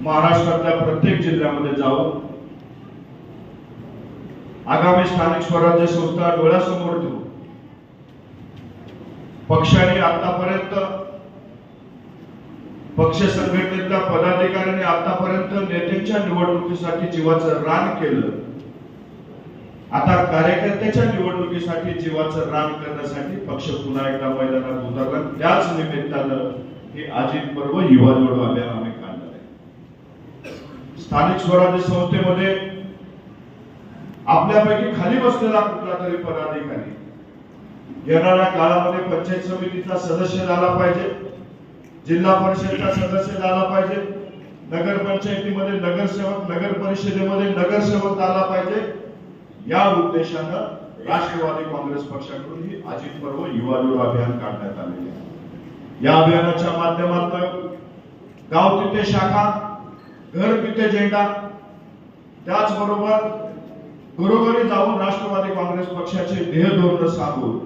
महाराष्ट्रातल्या प्रत्येक जिल्ह्यामध्ये जाऊन आगामी स्थानिक स्वराज्य संस्था डोळ्यासमोर ठेवू पक्षाने आतापर्यंत पक्ष संघटनेतल्या पदाधिकाऱ्यांनी आतापर्यंत नेत्यांच्या निवडणुकीसाठी जीवाचं रान केलं. आता कार्यकर्त्याच्या निवडणुकीसाठी जीवाचं रान करण्यासाठी पक्ष पुन्हा एकदा मैदानात उतरला. त्याच निमित्तानं हे अजित पर्व युवा जोडवा अभियान आम्ही स्थानिक स्वराज्य संस्थेमध्ये आपल्यापैकी खाली बसलेला कुठला तरी पदाधिकारी येणाऱ्या काळामध्ये पंचायत समितीचा सदस्य झाला पाहिजे जिल्हा परिषदचा सदस्य झाला पाहिजे नगर पंचायतीमध्ये नगरसेवक नगर परिषदेमध्ये नगरसेवक झाला पाहिजे. या उद्देशानं राष्ट्रवादी काँग्रेस पक्षाकडून ही अजित पर्व युवा जोडो अभियान काढण्यात आलेले आहे. या अभियानाच्या माध्यमातून गाव तिथे शाखा घर तिथे झेंडा. त्याचबरोबर घरोघरी जाऊन राष्ट्रवादी काँग्रेस पक्षाचे ध्येयधोरण सांगून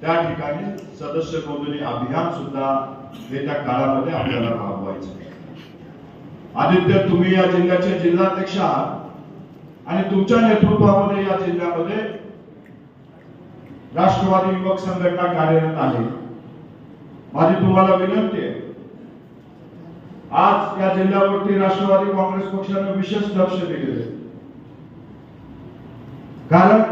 त्या ठिकाणी सदस्य नोंदणी अभियान सुद्धा येत्या काळामध्ये आपल्याला राबवायचं आदित्य तुम्ही या जिल्ह्याचे जिल्हाध्यक्ष आहात आणि तुमच्या नेतृत्वामध्ये या जिल्ह्यामध्ये राष्ट्रवादी युवक संघटना कार्यरत आहे. माझी तुम्हाला विनंती आहे आज या जिल्ह्यावरती राष्ट्रवादी काँग्रेस पक्षानं विशेष लक्ष दिले कारण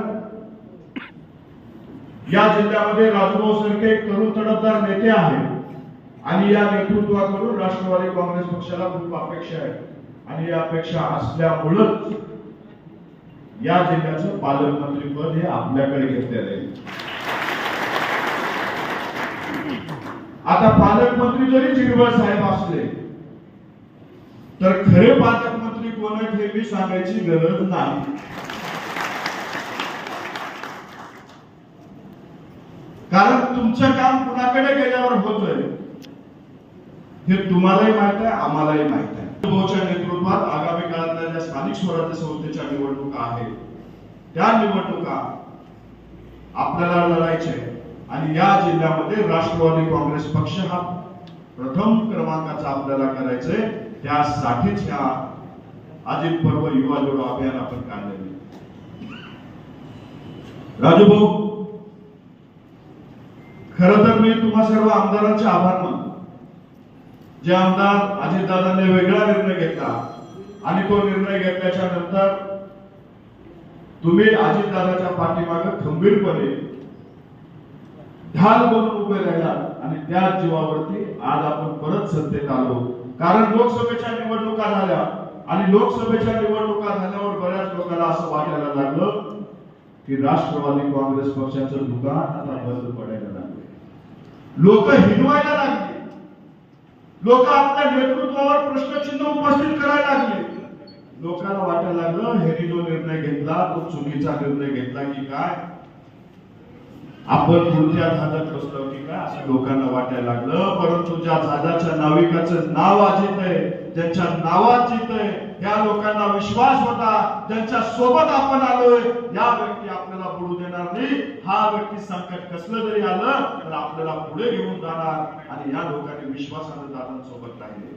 या जिल्ह्यामध्ये राजभाऊ सारखे एक तरुण तडफदार नेते आहेत आणि या नेतृत्वाकडून राष्ट्रवादी काँग्रेस पक्षाला खूप अपेक्षा आहे. आणि या अपेक्षा असल्यामुळंच या जिल्ह्याचं पालकमंत्री पद हे आपल्याकडे घेतलेलं आहे. आता पालकमंत्री जरी जिरवळ साहेब असले तर खरे पालकमंत्री कोण आहेत हे मी सांगायची गरज नाही. कारण तुमचं काम कुणाकडे गेल्यावर होतंय हे तुम्हालाही माहीत आहे आम्हालाही माहीत आहे. नेतृत्वात आगामी काळातल्या ज्या स्थानिक स्वराज्य संस्थेच्या निवडणुका आहेत. त्या निवडणुका आपल्याला लढायच्या आणि या जिल्ह्यामध्ये राष्ट्रवादी काँग्रेस पक्ष हा प्रथम क्रमांकाचा आपल्याला करायचंय. त्यासाठीच ह्या अजित पर्व युवा जोडो अभियान आपण काढलेले राजू भाऊ खर तर मी तुम्हा सर्व आमदारांचे आभार मानतो. जे आमदार अजितदादांनी वेगळा निर्णय घेतला आणि तो निर्णय घेतल्याच्या नंतर तुम्ही अजितदादाच्या पाठीमागे खंबीरपणे ढाल बनून उभे राहिला आणि त्या जीवावरती आज आपण परत सत्तेत आलो. कारण लोकसभेच्या निवडणुका झाल्या आणि लोकसभेच्या निवडणुका झाल्यावर बऱ्याच लोकांना असं वाटायला लागलं की राष्ट्रवादी काँग्रेस पक्षाचं दुकान आता बंद पडायला लागले लोक हिनवायला लागले. लोक आपल्या नेतृत्वावर प्रश्नचिन्ह उपस्थित करायला लागले. लोकांना वाटायला लागलं ह्यांनी जो निर्णय घेतला तो चुकीचा निर्णय घेतला की काय? आपण पुढच्या झाडात बसलो की काय? असं लोकांना वाटायला लागलं परंतु ज्या झादाच्या नाविकाचं नाव अजित आहे ज्यांच्या नावात जित आहे या लोकांना विश्वास होता ज्यांच्या सोबत आपण आलोय या व्यक्ती आपल्याला बुडू देणार नाही. हा व्यक्ती संकट कसलं जरी आलं तर आपल्याला पुढे घेऊन जाणार आणि या लोकांनी विश्वासानं दादांसोबत राहिले.